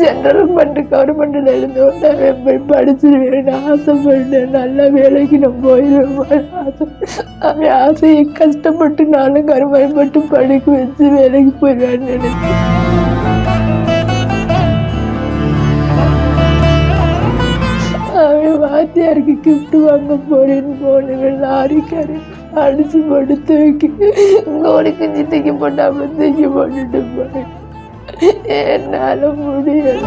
General பண்ணிட்டு கவர்மெண்ட்டில் இருந்தோன்னே போய் படிச்சிருவேன். ஆசைப்பட்டேன். நல்ல வேலைக்கு நான் போயிடுவேன் ஆசை அவன் ஆசையை கஷ்டப்பட்டு நானும் கருமைப்பட்டு படிக்க வச்சு வேலைக்கு போயிடுவேன்னு நினைச்சேன். அவன் வாத்தியாருக்கு கிஃப்ட் வாங்க போறேன்னு போனவன் லாரிக்காரன் அடிச்சு போட்டு தூக்கி கோடி குஞ்சு தூக்கி போட்டாம தூக்கி போட்டுட்டு போனேன் என்னால முடியல.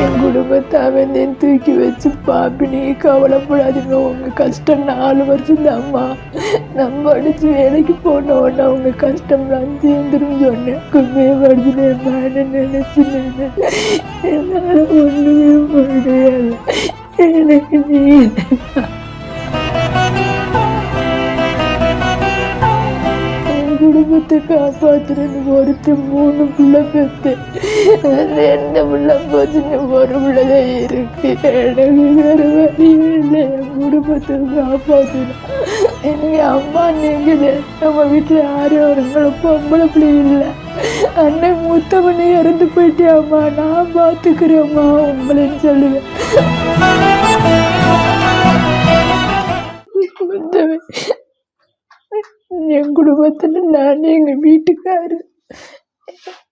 என் குடும்பத்தை அவன் தூக்கி வச்சு பாப்பி நீ கவலைப்படாதீங்க. உங்க கஷ்டம் நாலு வருஷம் தான்மா நம்ம அடிச்சு வேலைக்கு போன உடனே உங்க கஷ்டம் நான் தீர்ந்துரும். சொன்னேன் கும்மைய படுத்துனேன் நினைச்சு நினைச்சு என்னால ஒண்ணுமே முடியல. குடும்பத்தை காப்பாத்துறேன்னு ஒருத்தர் மூணு பிள்ளை பெத்து ரெண்டு பிள்ளை போச்சுன்னு ஒரு பிள்ளை இருக்கு. எனக்கு வேற வழி இல்லை. என் குடும்பத்தை காப்பாற்றணும் எனக்கு அம்மா நீங்களே நம்ம வீட்டில் யாரும் ஒரு பொம்பளை பிள்ளை இல்லை. அண்ணன் மூத்த இறந்து போயிட்டியாம்மா. நான் பார்த்துக்கிறேம்மா உங்களைன்னு சொல்லுவேன். என் குடும்பத்தில் நான் எங்கள் வீட்டுக்காரு.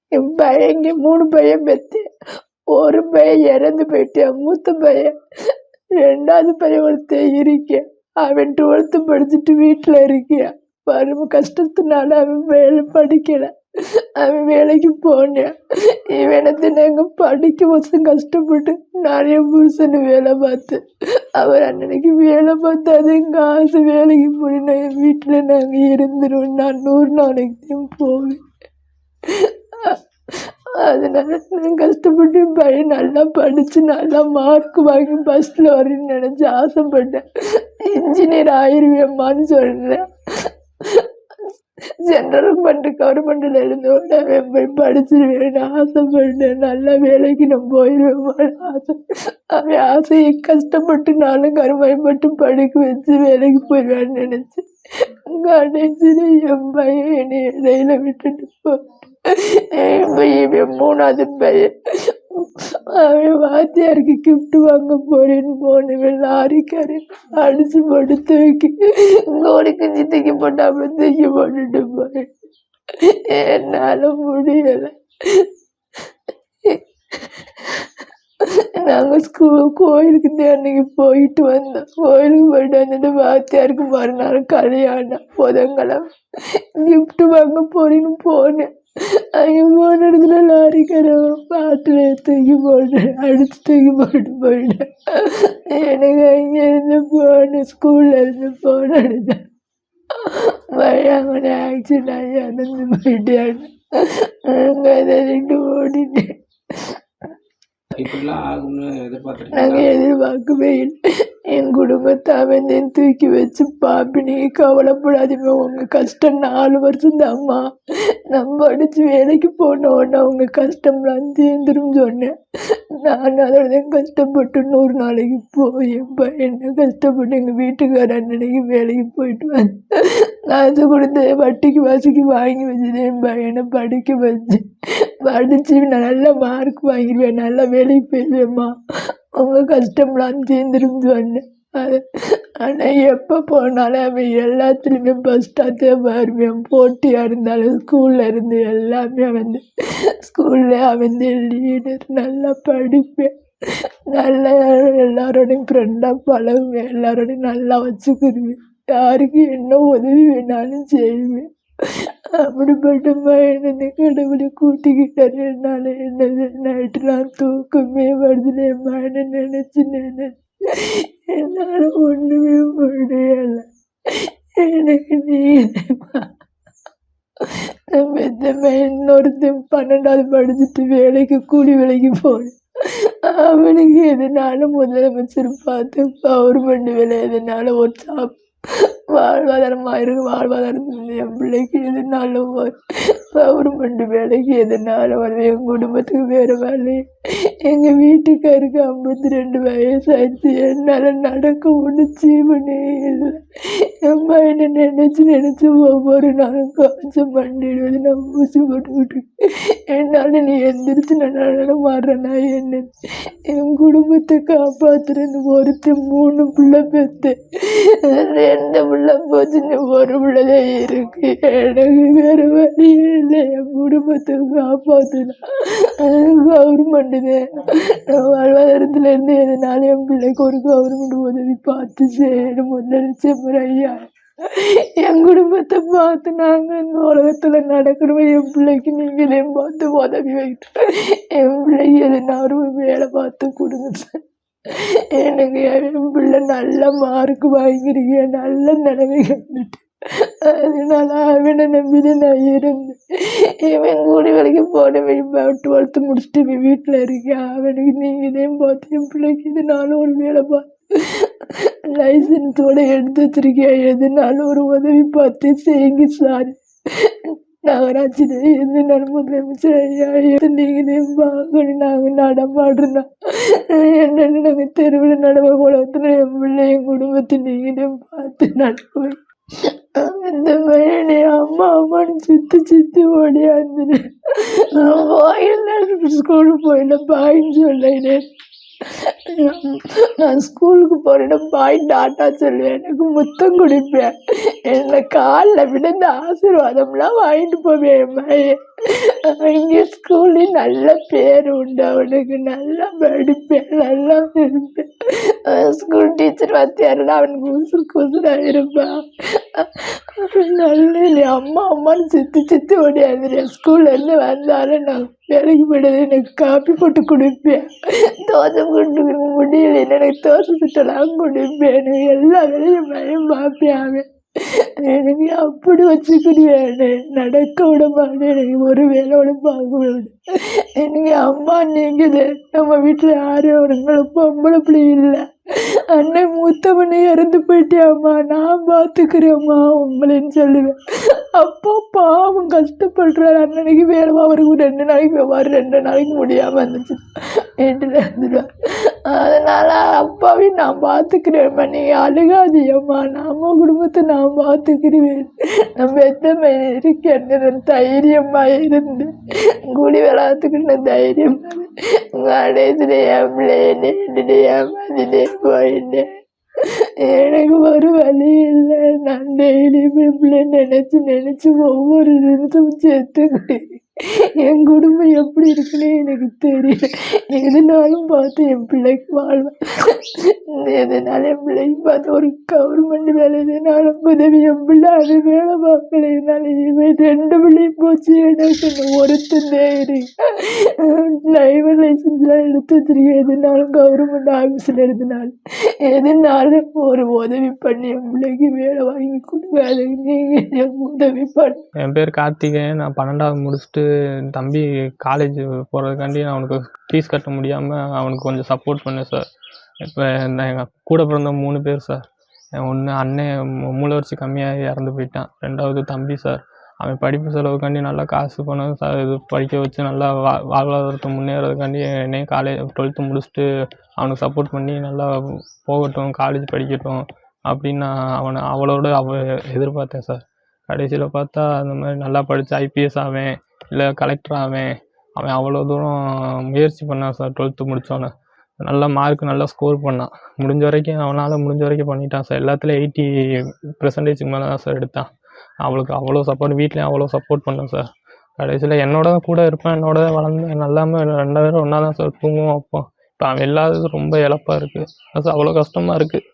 என் பையன் இங்கே மூணு பையன் பெற்றேன் ஒரு பையன் இறந்து போயிட்டேன் மூத்த பையன். ரெண்டாவது பையன் ஒருத்தன் இருக்கேன் அவன் டுவெல்த்து படிச்சுட்டு வீட்டில் இருக்கியா வரும் கஷ்டத்தினால அவன் வேலை படிக்கலை. அவன் வேலைக்கு போனேன். இவனத்தை நாங்கள் படிக்க வருஷம் கஷ்டப்பட்டு நிறைய புருஷன் வேலை பார்த்து அவர் அண்ணனுக்கு வேலை பார்த்து அது காசு வேலைக்கு போய் என் வீட்டில் நாங்கள் இருந்துருவோம் நான் நூறு நாளைக்கு போவேன். அதனால நான் கஷ்டப்பட்டு என் பையன் நல்லா படித்து நல்லா மார்க் வாங்கி ஃபஸ்ட்டில் வரேன்னு நினச்சி ஆசைப்பட்டேன். இன்ஜினியர் ஆயிடுவேம்மான்னு சொல்கிறேன் ஜென்ரல் பண்ணிட்டு கவர்மெண்ட்டில் இருந்தோன்னே போய் படிச்சிருவேன். ஆசைப்பட்டேன் நல்ல வேலைக்கு நான் போயிடுவேன் ஆசை அவன் ஆசையை கஷ்டப்பட்டு நானும் கருமைப்பட்டு படிக்க வச்சு வேலைக்கு போயிடுவேன்னு நினச்சேன் கடைசியில் என் பையன் என்னை இடையில விட்டுட்டு போட்டான் என் பையன் மூணாவது பையன். அவன் வாத்தியாருக்கு கிஃப்ட் வாங்க போறேன்னு போனவன் லாரிக்காரன் அடிச்சு போட்டு தூக்கி கோடி குஞ்சு தூக்கி போட்டாம தூக்கி போட்டுட்டு போறேன். என்னால முடியல. நாங்க ஸ்கூல் கோயிலுக்கு அன்னைக்கு போயிட்டு வந்தோம். கோயிலுக்கு போயிட்டு வந்துட்டு வாத்தியாருக்கு மறுநாள் கல்யாணம் புதன்கிழமை கிஃப்ட் வாங்க போறேன்னு போனேன். அங்கே போன இடத்துல லாரிக்காரன் பாட்டில் தூக்கி போட்டு அடிச்சு தூக்கி போட்டு போயிட்டேன் எனக்கு அங்கே இருந்து போன ஸ்கூல்ல இருந்து போன அடித்தேன் வழியாங்க ஆக்சிடென்ட் ஆகி அடைஞ்சு போயிட்டேன் அங்கே ரெண்டு ஓடிட்டேன் இப்படிலாம் ஆகும்னு எதிர்பார்த்துருக்கீங்களா நாங்கள் எதிர்பார்க்கவே இல்லை என் குடும்பத்தை அவன் தூக்கி வச்சு பாப்பி நீ கவலைப்படாதீங்க. உங்கள் கஷ்டம் நாலு வருஷம் தான்மா நம்ம அடித்து வேலைக்கு போனோன்னா அவங்க கஷ்டம்லாம் தீர்ந்துரும் சொன்னேன். நான் அதோட தான் கஷ்டப்பட்டு நூறு நாளைக்கு போய் என் பையனை கஷ்டப்பட்டு எங்கள் வீட்டுக்கார அண்ணனைக்கு வேலைக்கு போயிட்டு வந்தேன் காசு கொடுத்து வட்டிக்கு வாசிக்கு வாங்கி வச்சுட்டு என் பையனை படிக்க வச்சு படித்து நான் நல்ல மார்க் வாங்கிடுவேன். நல்ல வேலைக்கு போயிடுவேம்மா அவங்க கஷ்டம்லாம் சேர்ந்துருந்து சொன்னேன் அது ஆனால் எப்போ போனாலும் அவன் எல்லாத்துலேயுமே ஃபஸ்ட்டாக தான் வருவேன். போட்டியாக இருந்தாலும் ஸ்கூலில் இருந்து எல்லாமே வந்து ஸ்கூலில் அவன் லீடர் நல்லா படிப்பேன். நல்லா எல்லாரோடையும் ஃப்ரெண்டாக பழகுவேன். எல்லாரோடையும் நல்லா வச்சுக்கிடுவேன் யாருக்கு என்ன உதவி வேணாலும் செய்வேன். அப்படிப்பட்ட பையனை கடவுளை கூட்டிக்கிட்டார்? என்னால் என்னது? நைட்டுலாம் தூக்கமே வருதுல என் நினச்சி நினச்சி என்னால் ஒன்றுமே முடியலை. எனக்கு நீ நம்ம இந்த இன்னொருத்தன் பன்னெண்டாவது படிச்சுட்டு வேலைக்கு கூலி வேலைக்கு போனேன் அவனுக்கு எதனால முதலமைச்சர் பார்த்து கவர்மெண்ட் வேலை. எதனால ஒரு சாப் வாழ்வாதாரமாக இருக்கு வாழ்வாதாரம் என் பிள்ளைக்கு எதுனாலும் ஒரு கவர்மெண்ட் வேலைக்கு எதுனாலும் வருது என் குடும்பத்துக்கு வேறு வேலை. எங்கள் வீட்டுக்காருக்கு ஐம்பத்தி ரெண்டு வயசாயிடுச்சு. என்னால் நடக்க ஒன்றும் ஜீவனே இல்லை. அம்மா என்ன நினச்சி நினச்சி ஒவ்வொரு நாளும் கொஞ்சம் பண்ணிடுவது நான் ஊசி போட்டுக்கிட்டு என்னால் நீ எந்திரிச்சு நான் மாறுறேன்னா என்ன? என் குடும்பத்தை காப்பாற்றுறது ஒருத்தன் மூணு பிள்ளை பெற்று ரெண்டு பிள்ளை போச்சுன்னு ஒரு பிள்ளைதான் இருக்கு. எனக்கு வேறு வழி இல்லை. என் குடும்பத்தை காப்பாற்றணும் கவர்மெண்ட் தான் வாழ்வாதாரத்துல இருந்து எதனால என் பிள்ளைக்கு ஒரு கவர்மெண்ட் உதவி பார்த்து செய்யணும் முதலமைச்சர் ஐயா. என் குடும்பத்தை பார்த்து நாங்கள் இந்த உலகத்தில் நடக்கிறோம் என் பிள்ளைக்கு நீங்களே பார்த்து உதவி வைக்கிட்டு என் பிள்ளைக்கு எதுனா ஒரு வேலை பார்த்து கொடுங்க. சார் எனக்கு என் பிள்ளை நல்ல மார்க் வாங்கிருக்கீங்க நல்ல நிலைமைக்கு வந்துட்டு. அதனால அவனை நம்பிதான் நான் இருந்தேன். இவன் கூலி வரைக்கும் போனவன் டுவெல்த்து முடிச்சுட்டு இவன் வீட்டில் இருக்கேன். அவனுக்கு நீங்கள் தான் பார்த்து என் பிள்ளைக்கு இது நானும் ஒரு வேலை பார்த்து லைசன்ஸோட எடுத்து வச்சிருக்கேன். எதுனாலும் ஒரு உதவி பார்த்து செய்யுங்க சார் நகராட்சியில இருந்து நான் முதலமைச்சர் ஐயா எடுத்து நீங்களே பார்க்கணும் நாங்கள் நடமாடுறோம் என்னென்னு நாங்கள் தெருவில் நடவ குளத்துல என் பிள்ளை என் குடும்பத்தை நீங்களே பார்த்து நடப்பேன் இந்த மாதிரி அம்மா அம்மான்னு சுற்றி சுற்றி ஓடியாந்து போயில ஸ்கூலுக்கு போயில பாயின்னு சொல்லினேன் நான் ஸ்கூலுக்கு போகிறேன்னா பாய் டாட்டா சொல்லுவேன் எனக்கு முத்தம் குடிப்பேன் என்னை காலில் விழுந்த ஆசீர்வாதம்லாம் வாங்கிட்டு போவேன் என் பையன் இங்கே ஸ்கூல்லேயும் நல்ல பேர் உண்டு. அவனுக்கு நல்லா படிப்பேன் நல்லா இருப்பேன் ஸ்கூல் டீச்சர் பார்த்தியாருன்னா அவனுக்கு உசுறு குசுராக இருப்பான் நல்ல அம்மா அம்மான்னு சித்து சுற்றி ஓடியாந்துறேன் ஸ்கூல்லேருந்து வந்தாலும் நான் வேலைக்கு போயிடுது எனக்கு காப்பி போட்டு கொடுப்பேன். தோசை கொண்டு முடியல. எனக்கு தோசை சுட்டலாம் கொடுப்பேன். எனக்கு எல்லா வேலையும் பயம் பார்ப்பேன் அவன். எனக்கு அப்படி வச்சுக்கிடுவேன் நடக்க விட மாட்டேன். எனக்கு ஒரு வேலையோட பார்க்க விட எனக்கு அம்மா நீங்களே நம்ம வீட்டில் யாரும் அவருங்களை பொம்பளை பிள்ளை இல்லை. அண்ணன் மூத்தவனே இறந்து போயிட்டியாம்மா. நான் பார்த்துக்கிறேம்மா உங்களேன்னு சொல்லுவேன். அப்போ பாவம் கஷ்டப்படுறாரு. அண்ணனுக்கு வேலை அவருக்கு ரெண்டு நாளைக்கு வேறு ரெண்டு நாளைக்கு முடியாமல் இருந்துச்சு வீட்டில் இருந்துடுவார் அதனால் அப்பாவையும் நான் பார்த்துக்கிறேன்ம்மா நீ அழுகாதியம்மா நம்ம குடும்பத்தை நான் பார்த்துக்கிறேன். நம்ம எத்தனை இருக்கேன் தைரியமாக இருந்து குடி விளாத்துக்கிட்ட தைரியம் கடைசியில் என் பிள்ளைய ஏமாதிலே போயிட்டேன். எனக்கு ஒரு வழி இல்லை. நான் டெய்லி பிள்ளை நினச்சி நினச்சி ஒவ்வொரு நிமிஷமும் சேர்த்துக்கிட்டேன் என் குடும்பம் எப்படி இருக்குன்னு எனக்கு தெரியல. எதுனாலும் பார்த்து என் பிள்ளைக்கு வாழ்வேன். எதனால என் பிள்ளைக்கு பார்த்து ஒரு கவர்மெண்ட் வேலை எதுனாலும் உதவி. என் பிள்ளை அது வேலை பார்க்கல. என்னால் இவன் ரெண்டு பிள்ளையும் போச்சு. எனக்கு இன்னும் ஒருத்தந்தே இருக்கு டிரைவர் லைசன்ஸ்லாம் எடுத்து வச்சிருக்கேன். எதுனாலும் கவர்மெண்ட் ஆஃபீஸில் இருந்தனால எதுனாலும். ஒரு உதவி பண்ணி என் பிள்ளைக்கு வேலை வாங்கி கொடுங்க அதுக்கு நீங்கள் உதவி பண்ணு. என் பேர் கார்த்திகேயன். நான் பன்னெண்டாவது முடிச்சுட்டு தம்பி காலேஜ் போகிறதுக்காண்டி நான் அவனுக்கு ஃபீஸ் கட்ட முடியாமல் அவனுக்கு கொஞ்சம் சப்போர்ட் பண்ணேன் சார் இப்போ நான் எங்கள் கூட பிறந்த மூணு பேர் சார் ஒன்று அண்ணன் மூளை வச்சு கம்மியாக இறந்து போயிட்டான். ரெண்டாவது தம்பி சார் அவன் படிப்பு செலவுக்காண்டி நல்லா காசு பணம் ச இது படிக்க வச்சு நல்லா வா வாழ்வாதாரத்தை முன்னேறதுக்காண்டி என்னையும் காலேஜ் டுவெல்த்து முடிச்சுட்டு அவனுக்கு சப்போர்ட் பண்ணி நல்லா போகட்டும் காலேஜ் படிக்கட்டும் அப்படின்னு நான் அவனை அவளோட அவ எதிர்பார்த்தேன் சார் கடைசியில் பார்த்தா அந்த மாதிரி நல்லா படித்து ஐபிஎஸ் ஆவேன். இல்லை கலெக்டர் ஆவேன். அவன் அவ்வளோ தூரம் முயற்சி பண்ணான் சார் டுவெல்த்து முடித்தோன்னே நல்ல மார்க் நல்லா ஸ்கோர் பண்ணான் முடிஞ்ச வரைக்கும் அவனால் முடிஞ்ச வரைக்கும் பண்ணிட்டான் சார் எல்லாத்துலேயும் எயிட்டி பெர்சன்டேஜுக்கு மேலே தான் சார் எடுத்தான். அவளுக்கு அவ்வளோ சப்போர்ட் வீட்லேயும் அவ்வளோ சப்போர்ட் பண்ணேன் சார் கடைசியில் என்னோட கூட இருப்பேன் என்னோட வளர்ந்து நல்லாமல் ரெண்டு பேரும் ஒன்றா தான் சார் தூங்குவோம் அப்போ. இப்போ அவன் இல்லாதது ரொம்ப இழப்பாக இருக்குது அது அவ்வளோ கஷ்டமாக இருக்குது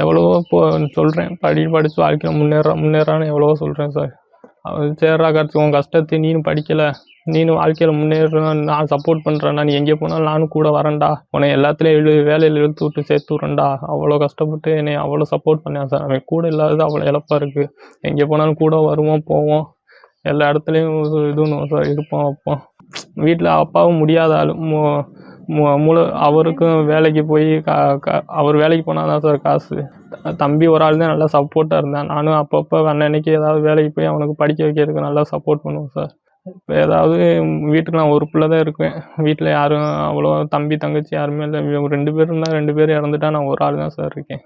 எவ்வளவோ இப்போ சொல்கிறேன் படி படித்து வாழ்க்கையில் முன்னேற முன்னேறான்னு எவ்வளவோ சொல்கிறேன் சார் சேர்றா கார்த்தி உன் கஷ்டத்தை நீனும் படிக்கலை. நீனும் வாழ்க்கையில் முன்னேறணும் நான் சப்போர்ட் பண்ணுறேன்டா நீ எங்கே போனாலும் நானும் கூட வரேன்டா. உன்னை எல்லாத்துலேயும் இழு வேலையில் இழுத்து விட்டு சேர்த்து விட்றேன்டா. அவ்வளோ கஷ்டப்பட்டு என்னை அவ்வளோ சப்போர்ட் பண்ணேன் சார் அவன் கூட இல்லாதது அவ்வளோ இழப்பாக இருக்குது எங்கே போனாலும் கூட வருவோம் போவோம். எல்லா இடத்துலையும் இதுவும் சார் இருப்போம் வைப்போம். வீட்டில் அப்பாவும் முடியாத ஆள் முழு அவருக்கும் வேலைக்கு போய் கா கா- அவர் வேலைக்கு போனால் தான் சார் காசு. தம்பி ஒரு ஆள் தான் நல்லா சப்போர்ட்டாக இருந்தேன். நானும் அப்பப்போ அன்னன்னைக்கு ஏதாவது வேலைக்கு போய் அவனுக்கு படிக்க வைக்கிறதுக்கு நல்லா சப்போர்ட் பண்ணுவேன் சார். இப்போ ஏதாவது வீட்டுக்கு நான் ஒரு பிள்ளை தான் இருக்கேன். வீட்டில் யாரும் அவ்வளோ தம்பி தங்கச்சி யாருமே இல்லை. இவங்க ரெண்டு பேரும் தான் ரெண்டு பேரும் இறந்துட்டா நான் ஒரு ஆள் தான் சார் இருக்கேன்.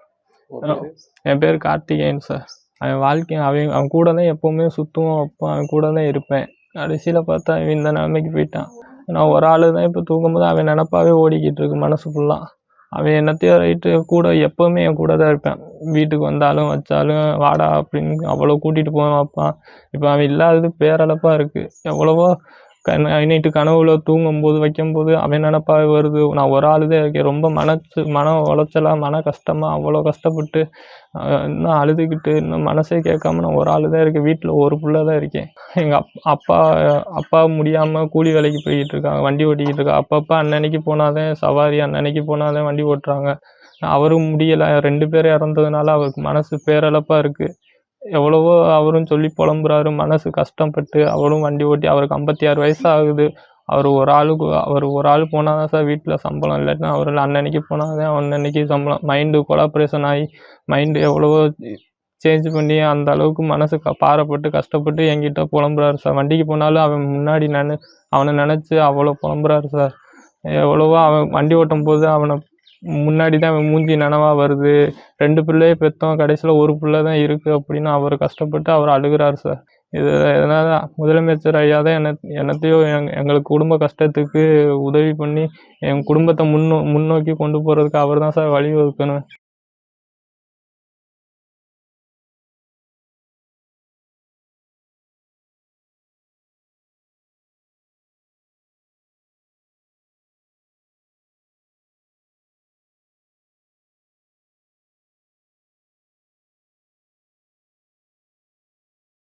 என் பேர் கார்த்திகேயன் சார். அவன் வாழ்க்கை அவன் அவன் கூட தான் எப்போவுமே சுற்றுவோம் வைப்போம் அவன் கூட தான் இருப்பேன். கடைசியில் பார்த்தா அவன் இந்த நிலைமைக்கு போயிட்டான். நான் ஒரு ஆள் தான் இப்போ தூங்கும்போது அவன் நினப்பாவே ஓடிக்கிட்டு இருக்கு மனசு ஃபுல்லாக அவன் என்னத்தையோ ரைட்டு கூட எப்போவுமே என் கூட தான் இருப்பேன். வீட்டுக்கு வந்தாலும் வச்சாலும் வாடா அப்படின்னு அவ்வளோ கூட்டிகிட்டு போவேன் வைப்பான் இப்போ அவன் இல்லாதது பேரளப்பாக இருக்குது எவ்வளவோ க நைட்டு கனவுல தூங்கும்போது வைக்கும்போது அவன் நினப்பா வருது. நான் ஒரு ஆள் தான் இருக்கேன். ரொம்ப மனசு மன உளைச்சலா மன கஷ்டமாக அவ்வளோ கஷ்டப்பட்டு இன்னும் அழுதுகிட்டு இன்னும் மனசே கேட்காம நான் ஒரு ஆள் தான் இருக்கேன். வீட்டில் ஒரு புள்ள தான் இருக்கேன். எங்கள் அப் அப்பா அப்பா முடியாமல் கூலி வேலைக்கு போய்கிட்டு இருக்காங்க. வண்டி ஓட்டிக்கிட்டு இருக்காங்க. அப்பப்போ அன்னன்னைக்கு போனாதான் சவாரி அன்னன்னைக்கு போனாதான் வண்டி ஓட்டுறாங்க. அவரும் முடியலை. ரெண்டு பேரும் இறந்ததுனால அவருக்கு மனசு பேரளப்பாக இருக்குது எவ்வளவோ அவரும் சொல்லி புலம்புறாரு. மனசு கஷ்டப்பட்டு அவரும் வண்டி ஓட்டி அவருக்கு ஐம்பத்தி ஆறு வயசு ஆகுது அவர் ஒரு ஆளுக்கு அவர் ஒரு ஆள் போனால் தான் சார் வீட்டில் சம்பளம். இல்லாட்டினா அவர் அன்னன்னைக்கு போனால் தான் அன்னன்னைக்கு சம்பளம். மைண்டு கொலாபரேஷன் ஆகி மைண்டு எவ்வளவோ சேஞ்ச் பண்ணி அந்த அளவுக்கு மனசு க பாரப்பட்டு கஷ்டப்பட்டு என்கிட்ட புலம்புறாரு சார். வண்டிக்கு போனாலும் அவன் முன்னாடி நினை அவனை நினச்சி அவ்வளோ புலம்புறாரு சார். எவ்வளவோ அவன் வண்டி ஓட்டும் போது அவனை முன்னாடி தான் மூஞ்சி நனவாக வருது. ரெண்டு பிள்ளையே பெற்றோம் கடைசியில் ஒரு பிள்ளை தான் இருக்குது அப்படின்னு அவர் கஷ்டப்பட்டு அவர் அழுகுறாரு சார். இது இதனால் முதலமைச்சர் ஐயா தான் என்ன என்னத்தையும் எங் எங்களுக்கு குடும்ப கஷ்டத்துக்கு உதவி பண்ணி என் குடும்பத்தை முன்னோ முன்னோக்கி கொண்டு போகிறதுக்கு அவர் தான் சார் வழி வகுக்கணும்.